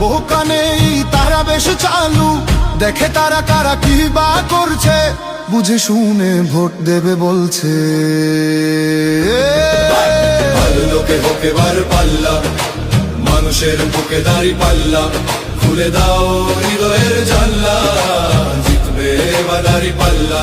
বহু কানে তারা বেশ চালু। দেখে তারা কারা কি বা করছে, বুঝে শুনে ভোট দেবে বলছে। ভালো লোকে মানুষের বুকে দাঁড়ি পাল্লা, খুলে দাও হৃদয়ের জানলা, জিতবে এবার দাঁড়ি পাল্লা।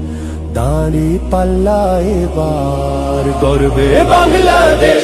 দাঁড়ি পাল্লা এবার গর্বে বাংলাদেশ।